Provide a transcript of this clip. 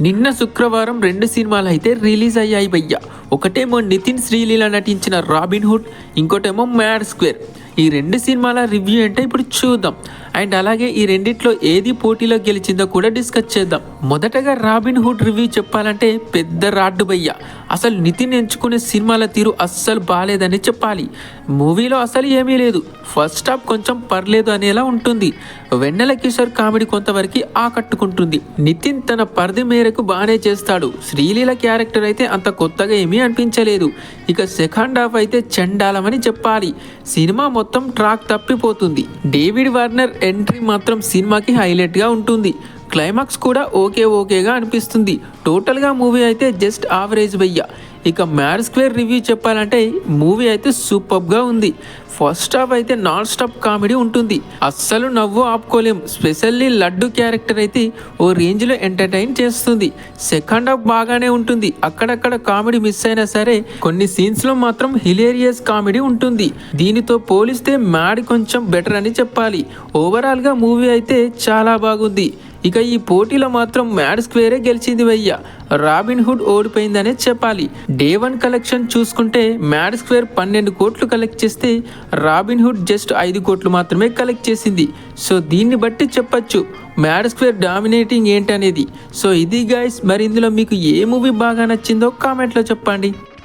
నిన్న శుక్రవారం రెండు సినిమాలు అయితే రిలీజ్ అయ్యాయి భయ్య. ఒకటేమో నితిన్ శ్రీలీల నటించిన రాబిన్ హుడ్ ఇంకోటేమో మ్యాడ్ స్క్వేర్. ఈ రెండు సినిమాల రివ్యూ అంటే ఇప్పుడు చూద్దాం. అండ్ అలాగే ఈ రెండిట్లో ఏది పోటీలో గెలిచిందో కూడా డిస్కస్ చేద్దాం. మొదటగా రాబిన్ హుడ్ రివ్యూ చెప్పాలంటే పెద్ద రాడ్డు భయ్య. అసలు నితిన్ ఎంచుకునే సినిమాల తీరు అస్సలు బాగాలేదని చెప్పాలి. మూవీలో అసలు ఏమీ లేదు. ఫస్ట్ హాఫ్ కొంచెం పర్లేదు అనేలా ఉంటుంది. వెన్నెల కిషోర్ కామెడీ కొంతవరకు ఆకట్టుకుంటుంది. నితిన్ తన పరిధి మేరకు బాగానే చేస్తాడు. శ్రీలీల క్యారెక్టర్ అయితే అంత కొత్తగా ఏమీ అనిపించలేదు. ఇక సెకండ్ హాఫ్ అయితే చండాలమని చెప్పాలి. సినిమా మొత్తం ట్రాక్ తప్పిపోతుంది. డేవిడ్ వార్నర్ ఎంట్రీ మాత్రం సినిమాకి హైలైట్గా ఉంటుంది. క్లైమాక్స్ కూడా ఓకే ఓకేగా అనిపిస్తుంది. టోటల్గా మూవీ అయితే జస్ట్ ఆవరేజ్ వెయ్య. ఇక మ్యాడ్ స్క్వేర్ రివ్యూ చెప్పాలంటే మూవీ అయితే సూపర్గా ఉంది. ఫస్ట్ హాఫ్ అయితే నాన్ స్టాప్ కామెడీ ఉంటుంది. అస్సలు నవ్వు ఆపుకోలేం. స్పెషల్లీ లడ్డు క్యారెక్టర్ అయితే ఓ రేంజ్లో ఎంటర్టైన్ చేస్తుంది. సెకండ్ హాఫ్ బాగానే ఉంటుంది. అక్కడక్కడ కామెడీ మిస్ అయినా సరే కొన్ని సీన్స్లో మాత్రం హిలేరియస్ కామెడీ ఉంటుంది. దీనితో పోలిస్తే మ్యాడ్ కొంచెం బెటర్ అని చెప్పాలి. ఓవరాల్గా మూవీ అయితే చాలా బాగుంది. ఇక ఈ పోటీలో మాత్రం మ్యాడ్ స్క్వేరే గెలిచింది వయ్య. రాబిన్ హుడ్ ఓడిపోయిందనే చెప్పాలి. డే వన్ కలెక్షన్ చూసుకుంటే మ్యాడ్ స్క్వేర్ పన్నెండు కోట్లు కలెక్ట్ చేస్తే రాబిన్ హుడ్ జస్ట్ ఐదు కోట్లు మాత్రమే కలెక్ట్ చేసింది. సో దీన్ని బట్టి చెప్పచ్చు మ్యాడ్ స్క్వేర్ డామినేటింగ్ ఏంటనేది. సో ఇది గాయస్ మరి ఇందులో మీకు ఏ మూవీ బాగా నచ్చిందో కామెంట్లో చెప్పండి.